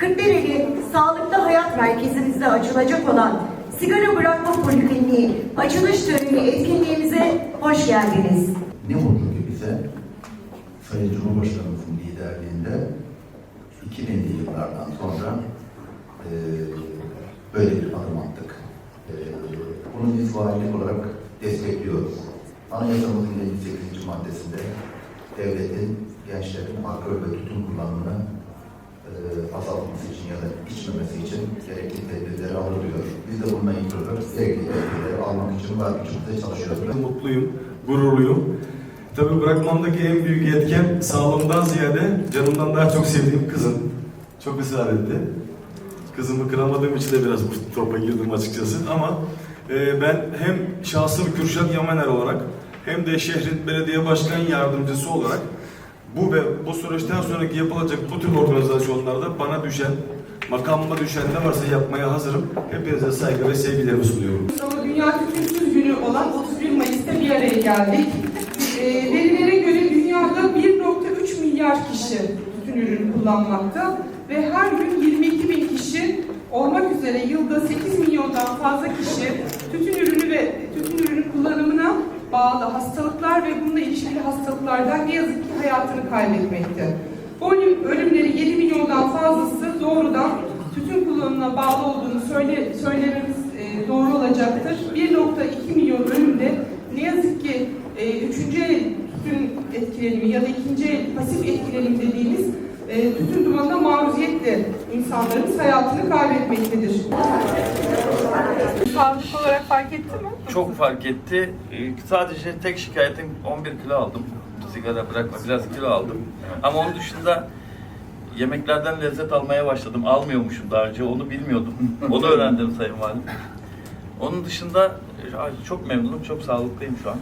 Kırklareli Sağlıklı Hayat Merkezimizde açılacak olan sigara bırakma polikliniği açılış töreni etkinliğimize hoş geldiniz. Ne mutlu ki bize Sayın Cumhurbaşkanımızın liderliğinde 2000'li yıllardan sonra e, böyle bir adım attık. E, bunu biz valilik olarak destekliyoruz. Anayasamızın 58. maddesinde devletin gençlerin alkol ve tütün kullanımını e, azaltması için ya da içmemesi için gerekli tedbirleri alıyor. Biz de bununla ilgili gerekli tedbirleri almak için var gücümüzle çalışıyoruz. Mutluyum, gururluyum. Tabii bırakmamdaki en büyük etken sağlığımdan ziyade canımdan daha çok sevdiğim kızım. Çok ısrar etti. Kızımı kıramadığım için de biraz bu topa girdim açıkçası ama e, ben hem şahsım Kürşat Yamaner olarak hem de şehrin belediye başkan yardımcısı olarak bu ve bu süreçten sonraki yapılacak bu tür organizasyonlarda bana düşen, makamıma düşen ne varsa yapmaya hazırım. Hepinize saygı ve sevgilerimi sunuyorum. Ama Dünya Tütünsüz Günü olan 31 Mayıs'ta bir araya geldik. Ee, verilere göre dünyada 1.3 milyar kişi tütün ürünü kullanmakta ve her gün 22 bin kişi olmak üzere yılda 8 milyondan fazla kişi tütün ürünü ve tütün ürünü kullanımına bağlı hastalıklar ve bununla ilişkili hastalıklardan ne yazık ki hayatını kaybetmekte. Bu ölüm, ölümleri 7 milyondan fazlası doğrudan tütün kullanımına bağlı olduğunu söyle, söylememiz e, doğru olacaktır. 1.2 milyon ölümde ne yazık ki e, üçüncü el tütün etkilenimi ya da ikinci pasif etkilenim dediğimiz e, tütün dumanına maruziyetle insanlarımız hayatını kaybetmektedir. Sağlık olarak fark etti mi? Çok fark etti. Ee, Sadece tek şikayetim 11 kilo aldım. Sigara bırakma biraz kilo aldım. Ama onun dışında yemeklerden lezzet almaya başladım. Almıyormuşum daha önce onu bilmiyordum. onu öğrendim Sayın Valim. Onun dışında çok memnunum, çok sağlıklıyım şu an.